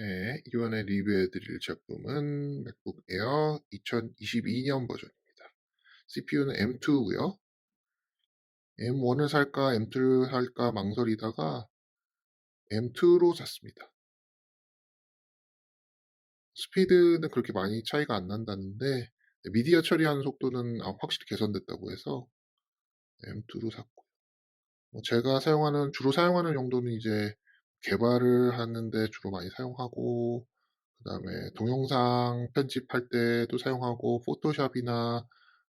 네, 이번에 리뷰해 드릴 제품은 맥북 에어 2022년 버전입니다. CPU는 M2고요. M1을 살까 M2를 살까 망설이다가 M2로 샀습니다. 스피드는 그렇게 많이 차이가 안 난다는데 미디어 처리하는 속도는 아, 확실히 개선됐다고 해서 M2로 샀고 뭐 제가 사용하는 주로 사용하는 용도는 이제 개발을 하는데 주로 많이 사용하고 그 다음에 동영상 편집할 때도 사용하고 포토샵이나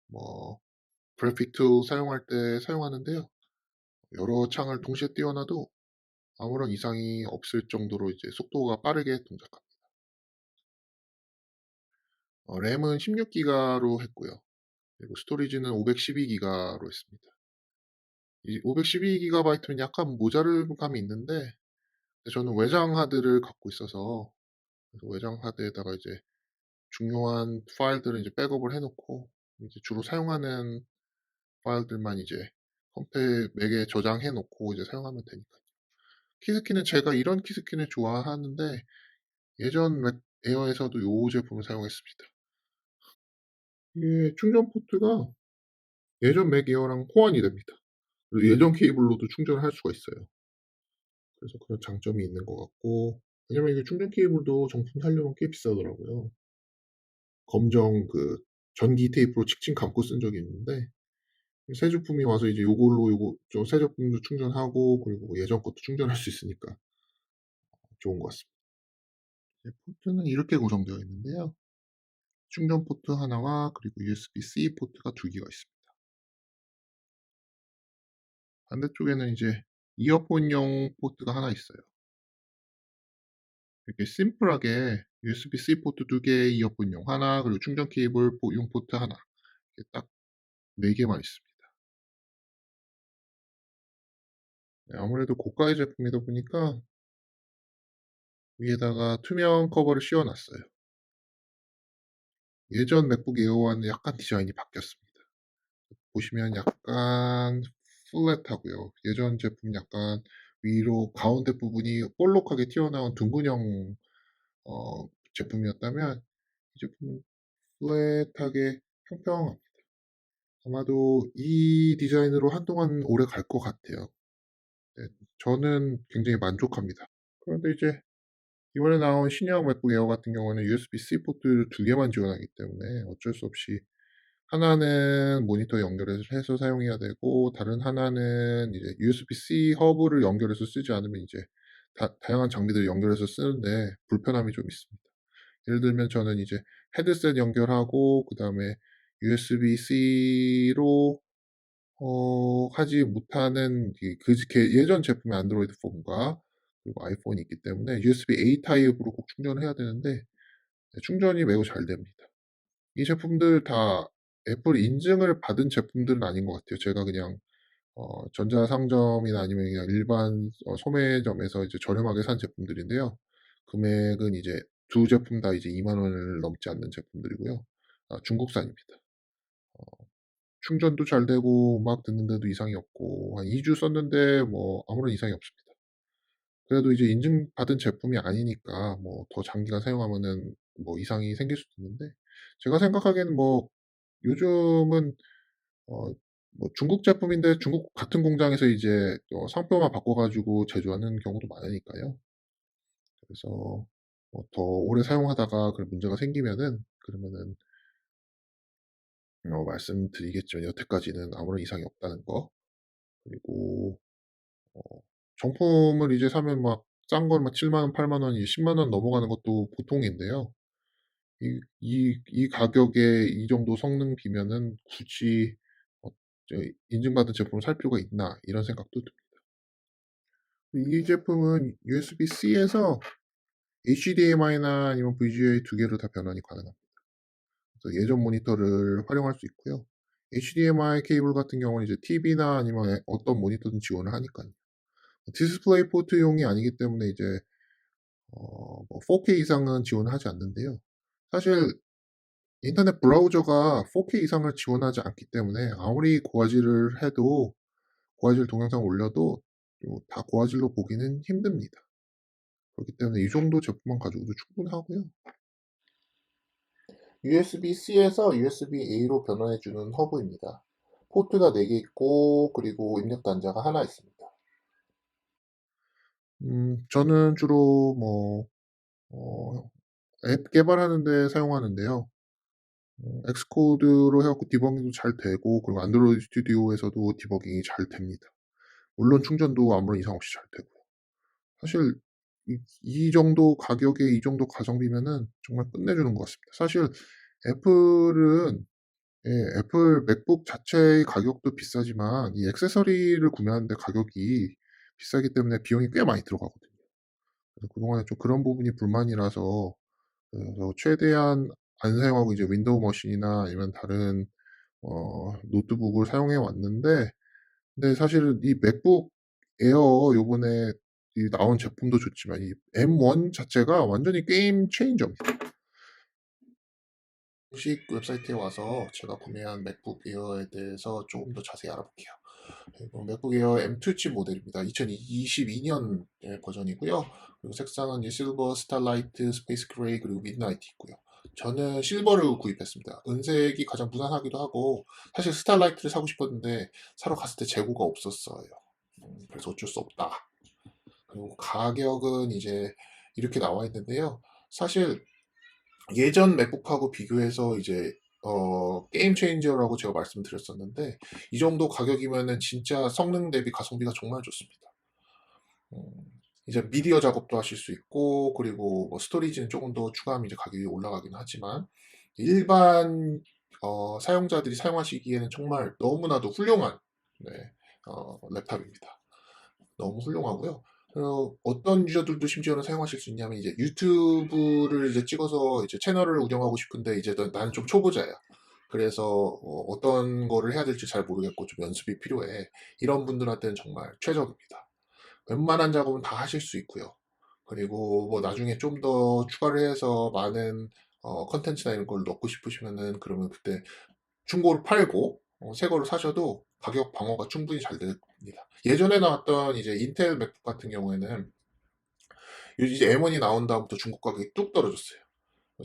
뭐 그래픽 툴 사용할 때 사용하는데요. 여러 창을 동시에 띄워놔도 아무런 이상이 없을 정도로 이제 속도가 빠르게 동작합니다. 어, 램은 16기가로 했고요. 그리고 스토리지는 512기가로 했습니다. 이 512GB면 약간 모자른 감이 있는데 저는 외장 하드를 갖고 있어서 외장 하드에다가 이제 중요한 파일들을 이제 백업을 해놓고 이제 주로 사용하는 파일들만 이제 컴퓨터 맥에 저장해 놓고 이제 사용하면 되니까요. 키스키는 제가 이런 키스키를 좋아하는데 예전 맥 에어에서도 이 제품을 사용했습니다. 이게 충전 포트가 예전 맥 에어랑 호환이 됩니다. 예전 케이블로도 충전을 할 수가 있어요. 그래서 그런 장점이 있는 것 같고 왜냐면 이게 충전 케이블도 정품 사려면 꽤 비싸더라고요. 검정 그 전기 테이프로 칙칙 감고 쓴 적이 있는데 새 제품이 와서 이제 요걸로 요거 새 제품도 충전하고 그리고 예전 것도 충전할 수 있으니까 좋은 것 같습니다. 포트는 이렇게 구성되어 있는데요. 충전 포트 하나와 그리고 USB-C 포트가 두 개가 있습니다. 반대쪽에는 이제 이어폰용 포트가 하나 있어요. 이렇게 심플하게 USB-C 포트 두 개, 이어폰용 하나, 그리고 충전 케이블 용 포트 하나. 이렇게 딱네 개만 있습니다. 네, 아무래도 고가의 제품이다 보니까 위에다가 투명 커버를 씌워놨어요. 예전 맥북 에어와는 약간 디자인이 바뀌었습니다. 보시면 약간 플랫하고요. 예전 제품 약간 위로 가운데 부분이 볼록하게 튀어나온 둥근형 어, 제품이었다면 이 제품은 플랫하게 평평합니다. 아마도 이 디자인으로 한동안 오래 갈 것 같아요. 네, 저는 굉장히 만족합니다. 그런데 이제 이번에 나온 신형 맥북 에어 같은 경우는 USB-C 포트를 두 개만 지원하기 때문에 어쩔 수 없이 하나는 모니터 연결해서 사용해야 되고 다른 하나는 이제 USB-C 허브를 연결해서 쓰지 않으면 이제 다, 다양한 장비들을 연결해서 쓰는데 불편함이 좀 있습니다. 예를 들면 저는 이제 헤드셋 연결하고 그 다음에 USB-C로 어, 하지 못하는 그 예전 제품의 안드로이드 폰과 그리고 아이폰이 있기 때문에 USB-A 타입으로 꼭 충전을 해야 되는데 네, 충전이 매우 잘 됩니다. 이 제품들 다 애플 인증을 받은 제품들은 아닌 것 같아요. 제가 그냥 어, 전자상점이나 아니면 그냥 일반 어, 소매점에서 이제 저렴하게 산 제품들인데요. 금액은 이제 두 제품 다 이제 2만 원을 넘지 않는 제품들이고요. 아, 중국산입니다. 어, 충전도 잘 되고 음악 듣는데도 이상이 없고 한 2주 썼는데 뭐 아무런 이상이 없습니다. 그래도 이제 인증받은 제품이 아니니까 뭐 더 장기간 사용하면은 뭐 이상이 생길 수도 있는데 제가 생각하기에는 뭐 요즘은 어, 뭐 중국 제품인데 중국 같은 공장에서 이제 어, 상표만 바꿔가지고 제조하는 경우도 많으니까요. 그래서 뭐 더 오래 사용하다가 그런 문제가 생기면은 그러면은 어, 말씀드리겠죠. 여태까지는 아무런 이상이 없다는 거. 그리고 어, 정품을 이제 사면 막 싼 건 막 7만 원, 8만 원, 10만 원 넘어가는 것도 보통인데요. 이, 이, 이 가격에 이 정도 성능 비면은 굳이 어, 인증받은 제품을 살 필요가 있나 이런 생각도 듭니다. 이 제품은 USB-C에서 HDMI나 아니면 VGA 두 개로 다 변환이 가능합니다. 예전 모니터를 활용할 수 있고요. HDMI 케이블 같은 경우는 이제 TV나 아니면 어떤 모니터든 지원을 하니까요. 디스플레이 포트용이 아니기 때문에 이제 어, 뭐 4K 이상은 지원하지 않는데요. 사실 인터넷 브라우저가 4K 이상을 지원하지 않기 때문에 아무리 고화질을 해도 고화질 동영상 올려도 다 고화질로 보기는 힘듭니다. 그렇기 때문에 이 정도 제품만 가지고도 충분하고요. USB-C에서 USB-A로 변환해 주는 허브입니다. 포트가 4개 있고 그리고 입력 단자가 하나 있습니다. 음, 저는 주로 뭐 어, 앱 개발하는 데 사용하는데요. 어, 엑스코드로 해 갖고 디버깅도 잘 되고 그리고 안드로이드 스튜디오에서도 디버깅이 잘 됩니다. 물론 충전도 아무런 이상 없이 잘 되고요. 사실 이, 이 정도 가격에 이 정도 가성비면은 정말 끝내주는 것 같습니다. 사실 애플은 예, 애플 맥북 자체의 가격도 비싸지만 이 액세서리를 구매하는데 가격이 비싸기 때문에 비용이 꽤 많이 들어가거든요. 그래서 그동안에 좀 그런 부분이 불만이라서 그래서 최대한 안 사용하고 이제 윈도우 머신이나 아니면 다른 어, 노트북을 사용해 왔는데 근데 사실은 이 맥북 에어 요번에 이 나온 제품도 좋지만 이 M1 자체가 완전히 게임 체인저입니다. 공식 웹사이트에 와서 제가 구매한 맥북 에어에 대해서 조금 더 자세히 알아볼게요. 맥북 에어 M2 칩 모델입니다. 2022년 버전이고요. 그리고 색상은 이제 실버, 스타라이트, 스페이스 그레이 그리고 미드나이트 있고요. 저는 실버를 구입했습니다. 은색이 가장 무난하기도 하고 사실 스타라이트를 사고 싶었는데 사러 갔을 때 재고가 없었어요. 음, 그래서 어쩔 수 없다. 그리고 가격은 이제 이렇게 나와 있는데요. 사실 예전 맥북하고 비교해서 이제 어, 게임 체인저라고 제가 말씀드렸었는데 이 정도 가격이면은 진짜 성능 대비 가성비가 정말 좋습니다. 음, 이제 미디어 작업도 하실 수 있고 그리고 뭐 스토리지는 조금 더 추가하면 이제 가격이 올라가긴 하지만 일반 어, 사용자들이 사용하시기에는 정말 너무나도 훌륭한 네, 어, 랩탑입니다. 너무 훌륭하고요. 어, 어떤 유저들도 심지어는 사용하실 수 있냐면 이제 유튜브를 이제 찍어서 이제 채널을 운영하고 싶은데 이제 너- 나는 좀 초보자야. 그래서 어, 떤 거를 해야 될지 잘 모르겠고 좀 연습이 필요해. 이런 분들한테는 정말 최적입니다. 웬만한 작업은 다 하실 수 있고요. 그리고 뭐 나중에 좀 더 추가를 해서 많은 어, 컨텐츠나 이런 걸 넣고 싶으시면은 그러면 그때 중고를 팔고 어, 새 거를 사셔도 가격 방어가 충분히 잘 됩니다. 예전에 나왔던 이제 인텔 맥북 같은 경우에는 이제 M1이 나온 다음부터 중고 가격이 뚝 떨어졌어요.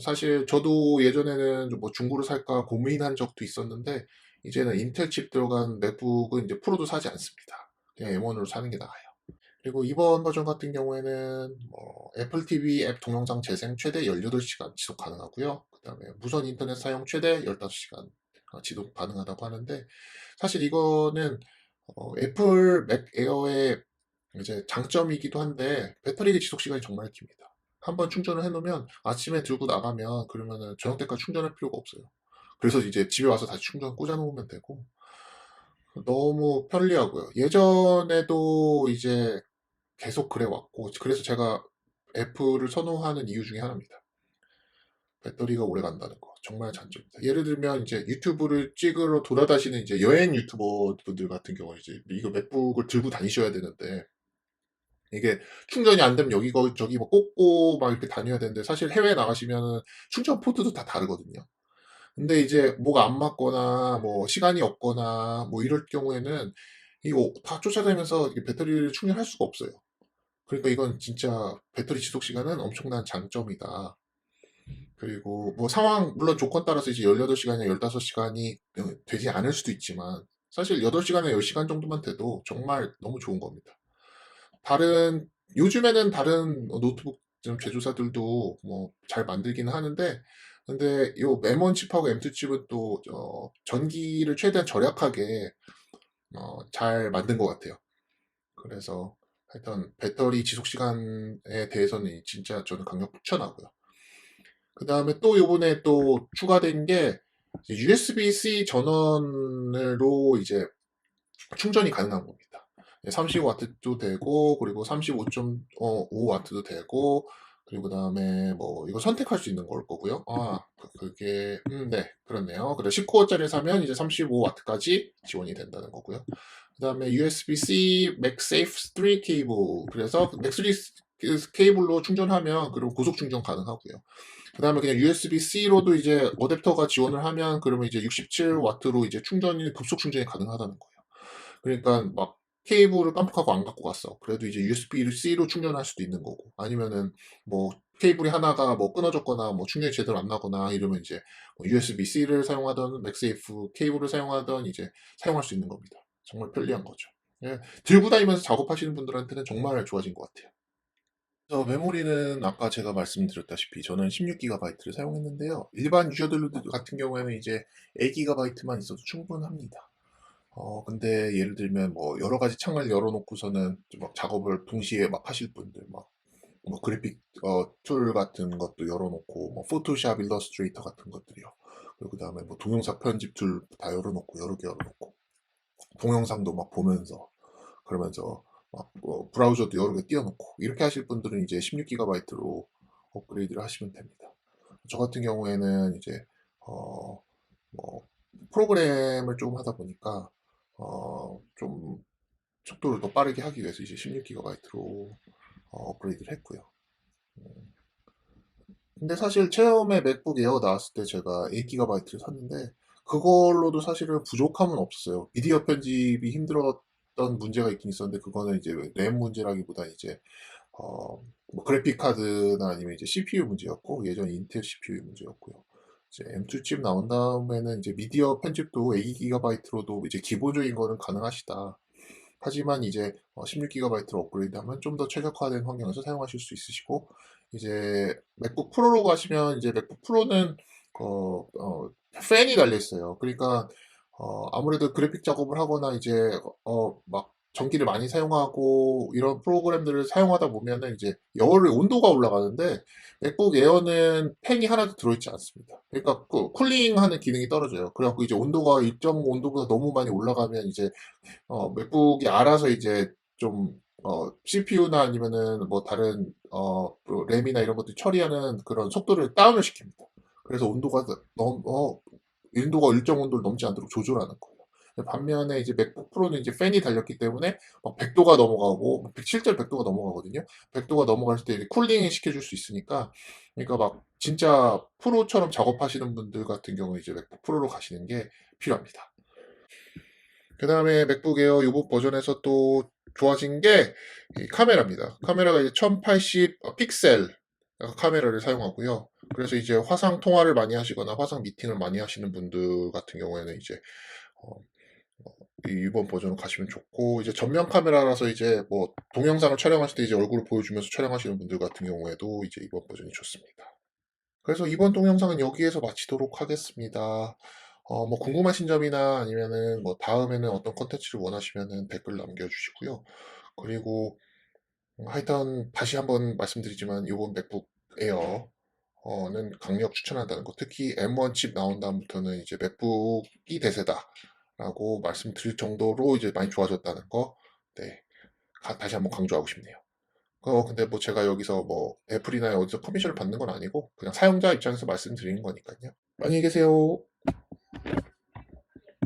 사실 저도 예전에는 좀뭐 중고를 살까 고민한 적도 있었는데 이제는 인텔 칩 들어간 맥북은 이제 프로도 사지 않습니다. 그냥 M1으로 사는 게 나아요. 그리고 이번 버전 같은 경우에는 뭐 애플 TV 앱 동영상 재생 최대 18시간 지속 가능하고요. 그 다음에 무선 인터넷 사용 최대 15시간 지속 가능하다고 하는데 사실 이거는 어, 애플 맥 에어의 이제 장점이기도 한데 배터리 지속 시간이 정말 깁니다. 한번 충전을 해놓으면 아침에 들고 나가면 그러면은 저녁 때까지 충전할 필요가 없어요. 그래서 이제 집에 와서 다시 충전 꽂아놓으면 되고 너무 편리하고요. 예전에도 이제 계속 그래 왔고 그래서 제가 애플을 선호하는 이유 중에 하나입니다. 배터리가 오래 간다는 거 정말 장점입니다. 예를 들면 이제 유튜브를 찍으러 돌아다니는 이제 여행 유튜버 분들 같은 경우 이제 이거 맥북을 들고 다니셔야 되는데 이게 충전이 안 되면 여기 거 저기 뭐 꽂고 막 이렇게 다녀야 되는데 사실 해외 나가시면은 충전 포트도 다 다르거든요. 근데 이제 뭐가 안 맞거나 뭐 시간이 없거나 뭐 이럴 경우에는 이거 다 쫓아다니면서 배터리를 충전할 수가 없어요. 그러니까 이건 진짜 배터리 지속 시간은 엄청난 장점이다. 그리고 뭐 상황 물론 조건 따라서 이제 18시간이나 15시간이 되지 않을 수도 있지만 사실 8시간이나 10시간 정도만 돼도 정말 너무 좋은 겁니다. 다른 요즘에는 다른 노트북 좀 제조사들도 뭐 잘 만들기는 하는데 근데 요 M1 칩하고 M2 칩은 또 어, 전기를 최대한 절약하게 어, 잘 만든 것 같아요. 그래서 하여튼 배터리 지속 시간에 대해서는 진짜 저는 강력 추천하고요. 그 다음에 또 요번에 또 추가된 게 USB-C 전원으로 이제 충전이 가능한 겁니다. 35W도 되고 그리고 35.5W도 되고 그리고 그다음에 뭐 이거 선택할 수 있는 걸 거고요. 아 그- 그게 음, 네 그렇네요. 그래 19호짜리 사면 이제 35W까지 지원이 된다는 거고요. 그다음에 USB-C MagSafe 3 케이블 그래서 MagSafe 케이블로 충전하면 그리고 고속 충전 가능하고요. 그 다음에 그냥 USB-C로도 이제 어댑터가 지원을 하면 그러면 이제 67W로 이제 충전이 급속 충전이 가능하다는 거예요. 그러니까 막 케이블을 깜빡하고 안 갖고 갔어. 그래도 이제 USB-C로 충전할 수도 있는 거고 아니면은 뭐 케이블이 하나가 뭐 끊어졌거나 뭐 충전이 제대로 안 나거나 이러면 이제 뭐 USB-C를 사용하든 맥세이프 케이블을 사용하든 이제 사용할 수 있는 겁니다. 정말 편리한 거죠. 예, 들고 다니면서 작업하시는 분들한테는 정말 좋아진 것 같아요. 그래서 메모리는 아까 제가 말씀드렸다시피 저는 16GB를 사용했는데요. 일반 유저들 같은 경우에는 이제 8GB만 있어도 충분합니다. 어 근데 예를 들면 뭐 여러 가지 창을 열어 놓고서는 좀막 작업을 동시에 막 하실 분들 막 뭐 그래픽 어 툴 같은 것도 열어 놓고 뭐 포토샵, 일러스트레이터 같은 것들이요. 그리고 그 다음에 뭐 동영상 편집 툴 다 열어 놓고 여러 개 열어 놓고 동영상도 막 보면서 그러면서 막뭐 브라우저도 여러 개 띄워 놓고 이렇게 하실 분들은 이제 16GB로 업그레이드를 하시면 됩니다. 저 같은 경우에는 이제 어 뭐 프로그램을 좀 하다 보니까 어 좀 속도를 더 빠르게 하기 위해서 이제 16GB로 어 업그레이드를 했고요. 음. 근데 사실 처음에 맥북 에어 나왔을 때 제가 8GB를 샀는데 그걸로도 사실은 부족함은 없었어요. 미디어 편집이 힘들었 던 문제가 있긴 있었는데 그거는 이제 램 문제라기보다 이제 어 뭐 그래픽 카드나 아니면 이제 CPU 문제였고 예전 인텔 CPU 문제였고요. 이제 M2 칩 나온 다음에는 이제 미디어 편집도 8GB로도 이제 기본적인 거는 가능하시다. 하지만 이제 어 16GB로 업그레이드하면 좀 더 최적화된 환경에서 사용하실 수 있으시고 이제 맥북 프로로 가시면 이제 맥북 프로는 어 어 팬이 달려 있어요. 그러니까 어 아무래도 그래픽 작업을 하거나 이제 어 막 전기를 많이 사용하고 이런 프로그램들을 사용하다 보면은 이제 열이 온도가 올라가는데 맥북 에어는 팬이 하나도 들어 있지 않습니다. 그러니까 그 쿨링하는 기능이 떨어져요. 그래 갖고 이제 온도가 일정 온도보다 너무 많이 올라가면 이제 어 맥북이 알아서 이제 좀 어 CPU나 아니면은 뭐 다른 어그 램이나 이런 것들 처리하는 그런 속도를 다운을 시킵니다. 그래서 온도가 더 너무 어 온도가 일정 온도를 넘지 않도록 조절하는 거예요. 반면에 이제 맥북 프로는 이제 팬이 달렸기 때문에 막 100 도가 넘어가고 백 실제로 100 도가 넘어가거든요. 100 도가 넘어갔을 때 쿨링을 시켜줄 수 있으니까 그러니까 막 진짜 프로처럼 작업하시는 분들 같은 경우에 이제 맥북 프로로 가시는 게 필요합니다. 그 다음에 맥북 에어 요번 버전에서 또 좋아진 게이 카메라입니다. 카메라가 이제 1080어 픽셀 카메라를 사용하고요. 그래서 이제 화상 통화를 많이 하시거나 화상 미팅을 많이 하시는 분들 같은 경우에는 이제 어어 이번 버전으로 가시면 좋고 이제 전면 카메라라서 이제 뭐 동영상을 촬영하실 때 이제 얼굴을 보여주면서 촬영하시는 분들 같은 경우에도 이제 이번 버전이 좋습니다. 그래서 이번 동영상은 여기에서 마치도록 하겠습니다. 어 뭐 궁금하신 점이나 아니면은 뭐 다음에는 어떤 콘텐츠를 원하시면은 댓글 남겨 주시고요. 그리고 음 하여튼 다시 한번 말씀드리지만 요번 맥북 에어 어는 강력 추천한다는 거 특히 M1 칩 나온 다음부터는 이제 "맥북이 대세다."라고 말씀드릴 정도로 이제 많이 좋아졌다는 거네가 다시 한번 강조하고 싶네요. 어 근데 뭐 제가 여기서 뭐 애플이나 어디서 커미션을 받는 건 아니고 그냥 사용자 입장에서 말씀드리는 거니깐요. 안녕히 계세요.